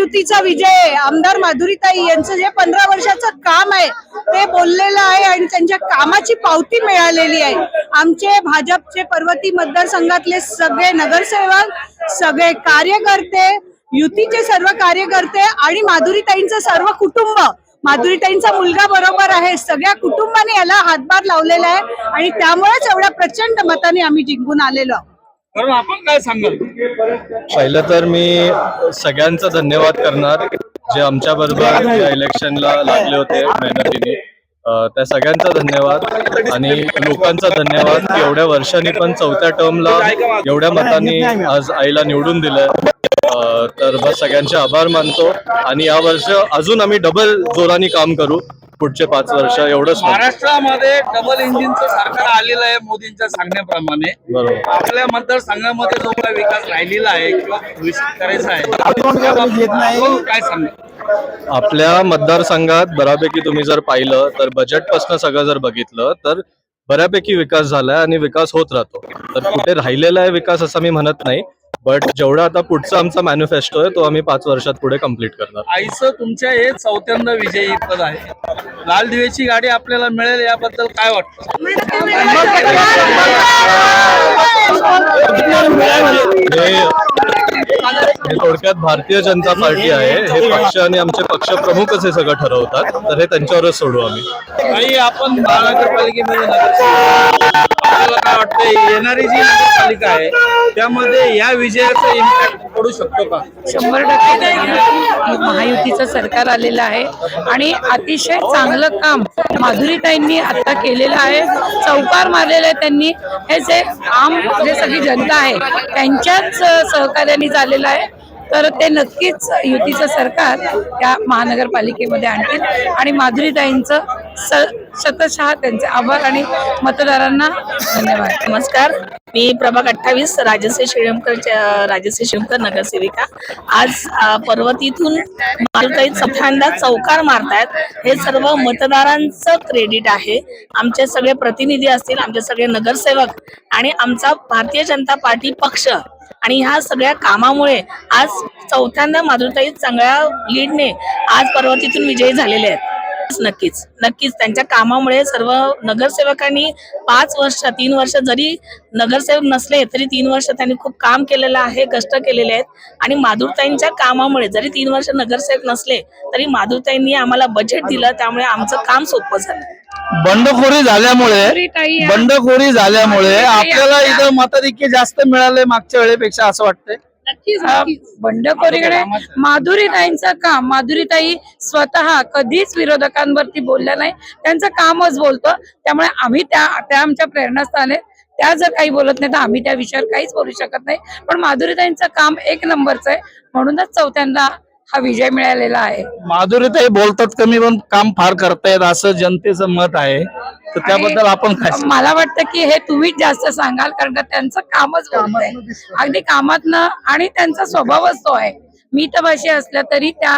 महायुतीचा विजय आमदार माधुरीताई यांचं जे पंधरा वर्षाचं काम आहे ते बोललेलं आहे आणि त्यांच्या कामाची पावती मिळालेली आहे. आमचे भाजपचे पर्वती मतदारसंघातले सगळे नगरसेवक सगळे कार्यकर्ते युतीचे सर्व कार्यकर्ते आणि माधुरीताईंचं सर्व कुटुंब. माधुरीताईंचा मुलगा बरोबर आहे. सगळ्या कुटुंबाने याला हातभार लावलेला आहे आणि त्यामुळेच एवढ्या प्रचंड मताने आम्ही जिंकून आलेलो आहोत. कारण आपण काय सांगाल? पहिलं तर मी सगळ्यांचा धन्यवाद करणार जे आमच्या बरोबर या इलेक्शनला लागले होते मेहनतीने. त्या सगळ्यांचा धन्यवाद आणि लोकांचा धन्यवाद. की एवढ्या वर्षांनी पण चौथ्या टर्मला एवढ्या मतांनी आज आईला निवडून दिलंय तर बस सगळ्यांचे आभार मानतो. आणि या वर्ष अजून आम्ही डबल जोराने काम करू. पुढचे पाच वर्ष एवढंच. महाराष्ट्रामध्ये डबल इंजिनचं सरकार आलेलं आहे मोदींच्या सांगण्याप्रमाणे. बरोबर. आपल्या मतदारसंघामध्ये जो काही विकास राहिलेला आहे किंवा भविष्यात करायचा आहे काय सांगा आपल्या मतदारसंघात बऱ्यापैकी तुम्ही जर पाहिलं तर बजेटपासून सगळं जर बघितलं तर बऱ्यापैकी विकास झालाय आणि विकास होत राहतो. तर कुठे राहिलेला आहे विकास असं मी म्हणत नाही. बट जेवढा आता पुढचा आमचा मॅनिफेस्टो आहे तो आम्ही पाच वर्षात पुढे कंप्लीट करणार. आईचं तुमच्या हे चौथ्यांदा विजयी पद आहे. लाल दिवेची गाडी आपल्याला मिळेल याबद्दल काय वाटतं हे हे थोडक्यात भारतीय जनता पार्टी आहे. हे पक्ष आणि आमचे पक्ष प्रमुखच हे सगळं ठरवतात. तर हे त्यांच्यावरच सोडू आम्ही. काही आपण महानगरपालिकेमध्ये नगरसेवक. आपल्याला काय वाटतं येणारी जी नगरपालिका आहे त्यामध्ये या विजयाचा इम्पॅक्ट पडू शकतो का? शंभर टक्के महायुतीचं सरकार आलेलं आहे. आणि अतिशय चांगलं काम माधुरीताईंनी आता केलेलं आहे. चौकार मारलेलं आहे त्यांनी. हे जे आम जे सगळी जनता आहे त्यांच्याच सहकार्याने झालेलं आहे. तर ते नक्कीच युतीचं सरकार या महानगरपालिकेमध्ये आणतील. आणि माधुरीताईंचं स त्यांचे आभार आणि मतदारांना धन्यवाद. नमस्कार. मी प्रभाग अठ्ठावीस राजश्री शिळमकरच्या राजश्री शिळमकर नगरसेविका. आज पर्वतीतून मालकाई चौथ्यांदा चौकार मारतायत. हे सर्व मतदारांचं क्रेडिट आहे. आमचे सगळे प्रतिनिधी असतील आमचे सगळे नगरसेवक आणि आमचा भारतीय जनता पार्टी पक्ष आणि ह्या सगळ्या कामामुळे आज चौथ्यांदा माधुरताई चांगल्या लीडने आज पर्वतीतून विजयी झालेले आहेत. नक्कीच. नक्कीच त्यांच्या कामामुळे सर्व नगरसेवकांनी पाच वर्ष तीन वर्ष जरी नगरसेवक नसले तरी तीन वर्ष त्यांनी खूप काम केलेलं आहे कष्ट केलेले आहेत. आणि माधुरताईंच्या कामामुळे जरी तीन वर्ष नगरसेवक नसले तरी माधुरताईंनी आम्हाला बजेट दिलं त्यामुळे आमचं काम सोपं झालं. बंडखोरी झाल्यामुळे बंडखोरी झाल्यामुळे आपल्याला आपल्या- इथं मताधिक्य जास्त मिळाले मागच्या वेळेपेक्षा असं वाटतंय? नक्कीच नक्कीच. बंडखोरीकडे माधुरीताईंचं काम माधुरीताई स्वतः कधीच विरोधकांवरती बोलल्या नाही. त्यांचं कामच बोलतो. त्यामुळे आम्ही त्या त्या आमच्या प्रेरणास्थान आहेत त्या जर काही बोलत नाही तर आम्ही त्या विषयावर काहीच बोलू शकत नाही. पण माधुरीताईंचं काम एक नंबरचं आहे. म्हणूनच चौथ्यांदा हा विजय मिळालेला आहे. माधुरीताई बोलतात कमी पण काम फार करतायत असं जनतेचं मत आहे. तर त्याबद्दल आपण काय? मला वाटतं की हे तुम्हीच जास्त सांगाल कारण का त्यांचं कामच बोलतंय. अगदी कामातनं आणि त्यांचा स्वभावच तो आहे. मितभाषी असल्या तरी त्या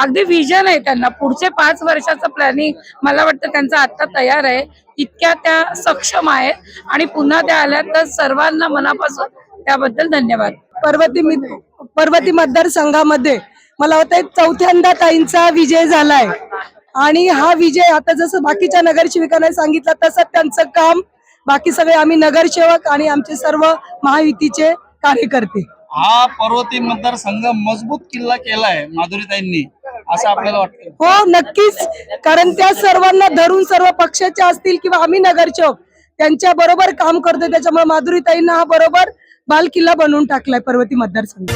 अगदी विजन आहे त्यांना. पुढचे पाच वर्षाचं प्लॅनिंग मला वाटतं त्यांचं आता तयार आहे. इतक्या त्या सक्षम आहेत आणि पुन्हा त्या आल्या तर सर्वांना मनापासून त्याबद्दल धन्यवाद. पर्वती पर्वती मतदारसंघामध्ये मला वाटतं चौथ्यांदा ताईंचा विजय झालाय. आणि हा विजय आता जसं बाकीच्या नगरसेविकांना सांगितलं तसं त्यांचं काम बाकी सगळे आम्ही नगरसेवक आणि आमचे सर्व महायुतीचे कार्यकर्ते. हा पर्वती मतदारसंघ मजबूत किल्ला केलाय माधुरीताईंनी असं आपल्याला वाटतं हो नक्कीच. कारण त्या सर्वांना धरून सर्व पक्षाचे असतील किंवा आम्ही नगरसेवक त्यांच्या बरोबर काम करतो त्याच्यामुळे माधुरीताईंना हा बरोबर बाल किल्ला बनवून टाकलाय पर्वती मतदारसंघ.